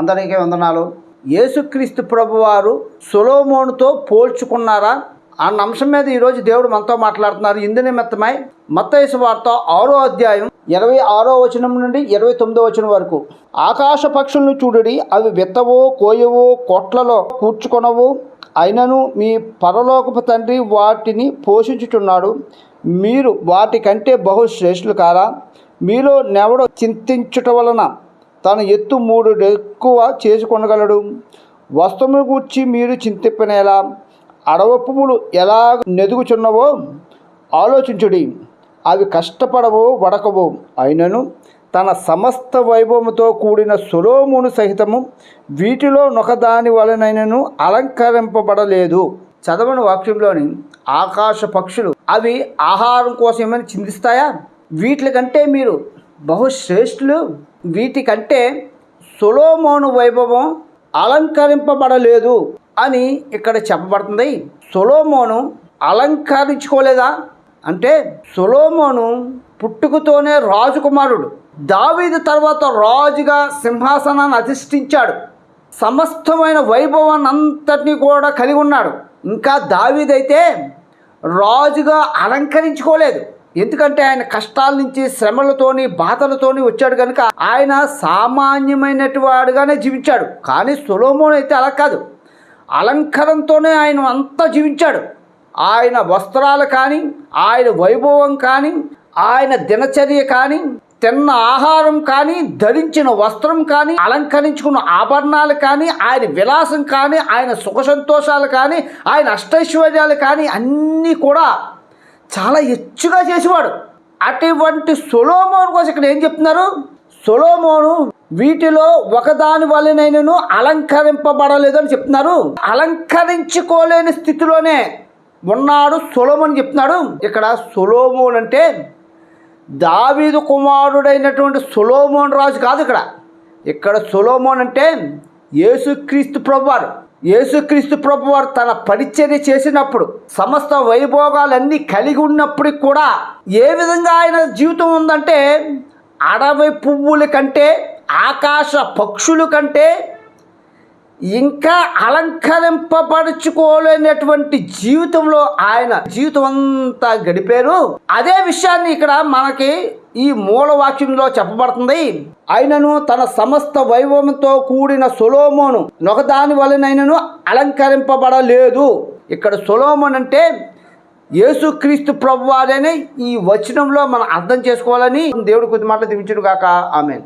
అందరికీ వందనాలు. యేసుక్రీస్తు ప్రభువారు సొలోమోనుతో పోల్చుకున్నారా? అన్న అంశం మీద ఈరోజు దేవుడు మనతో మాట్లాడుతున్నారు. ఇందు నిమిత్తమై మత్తయసు వార్త ఆరో అధ్యాయం ఇరవై ఆరో వచనం నుండి ఇరవై తొమ్మిదో వచనం వరకు. ఆకాశ పక్షులను చూడుడి అవి విత్తవో కోయవో కొట్లలో కూర్చుకొనవు అయినను మీ పరలోకపు తండ్రి వాటిని పోషించుచున్నాడు. మీరు వాటికంటే బహుశ్రేష్ఠులు కారా? మీలో నెవడో చింతించుట వలన తన ఎత్తు మూడు ఎక్కువ చేసుకొనగలడు. వస్త్రముల గూర్చి మీరు చింతిప్పనేలా అడవ ఎలా నెదుగుచున్నవో ఆలోచించుడి. అవి కష్టపడవో వడకవో అయినను తన సమస్త వైభవముతో కూడిన సులోమును సహితము వీటిలో నొకదాని వలనైనను అలంకరింపబడలేదు. చదవని వాక్యంలోని ఆకాశ పక్షులు అవి ఆహారం కోసం ఏమైనా చిందిస్తాయా వీటికంటే మీరు బహుశ్రేష్ఠులు వీటికంటే సొలోమోను వైభవం అలంకరింపబడలేదు అని ఇక్కడ చెప్పబడుతుంది. సొలోమోను అలంకరించుకోలేదా? అంటే సొలోమోను పుట్టుకతోనే రాజకుమారుడు. దావీదు తర్వాత రాజుగా సింహాసనాన్ని అధిష్ఠించాడు. సమస్తమైన వైభవాన్ని అంతటినీ కూడా కలిగి ఉన్నాడు. ఇంకా దావీదైతే రాజుగా అలంకరించుకోలేదు. ఎందుకంటే ఆయన కష్టాల నుంచి శ్రమలతోని బాధలతోని వచ్చాడు కనుక ఆయన సామాన్యమైనటి వాడుగానే జీవించాడు. కానీ సొలోమోన్ అయితే అలా కాదు. అలంకరణతోనే ఆయన అంతా జీవించాడు. ఆయన వస్త్రాలు కానీ ఆయన వైభవం కానీ ఆయన దినచర్య కానీ తిన్న ఆహారం కానీ ధరించిన వస్త్రం కానీ అలంకరించుకున్న ఆభరణాలు కానీ ఆయన విలాసం కానీ ఆయన సుఖ సంతోషాలు కానీ ఆయన అష్టైశ్వర్యాలు కానీ అన్నీ కూడా చాలా ఎచ్చుగా చేసేవాడు. అటువంటి సొలోమోన్ కోసం ఇక్కడ ఏం చెప్తున్నారు? సొలోమోను వీటిలో ఒకదాని వలనైనను అలంకరింపబడలేదు అని చెప్తున్నారు. అలంకరించుకోలేని స్థితిలోనే ఉన్నాడు సొలోమోన్ చెప్తున్నాడు. ఇక్కడ సొలోమోన్ అంటే దావీదు కుమారుడైనటువంటి సొలోమోన్ రాజు కాదు ఇక్కడ. ఇక్కడ సొలోమోన్ అంటే యేసుక్రీస్తు ప్రభువారు యేసుక్రీస్తు ప్రభువారు తన పరిచర్య చేసినప్పుడు సమస్త వైభోగాలన్నీ కలిగి ఉన్నప్పటికి కూడా ఏ విధంగా ఆయన జీవితం ఉందంటే అడవి పువ్వుల కంటే ఆకాశ పక్షుల కంటే ఇంకా అలంకరింపబడుచుకోలేనటువంటి జీవితంలో ఆయన జీవితం అంతా గడిపారు. అదే విషయాన్ని ఇక్కడ మనకి ఈ మూలవాక్యంలో చెప్పబడుతుంది. ఆయనను తన సమస్త వైభవంతో కూడిన సొలోమోను నొకదాని వలనైనను అలంకరింపబడలేదు. ఇక్కడ సొలోమోన్ అంటే యేసుక్రీస్తు ప్రభువారని ఈ వచనంలో మనం అర్థం చేసుకోవాలని దేవుడి కొద్ది మాటలు దించుడు కాక ఆమెను.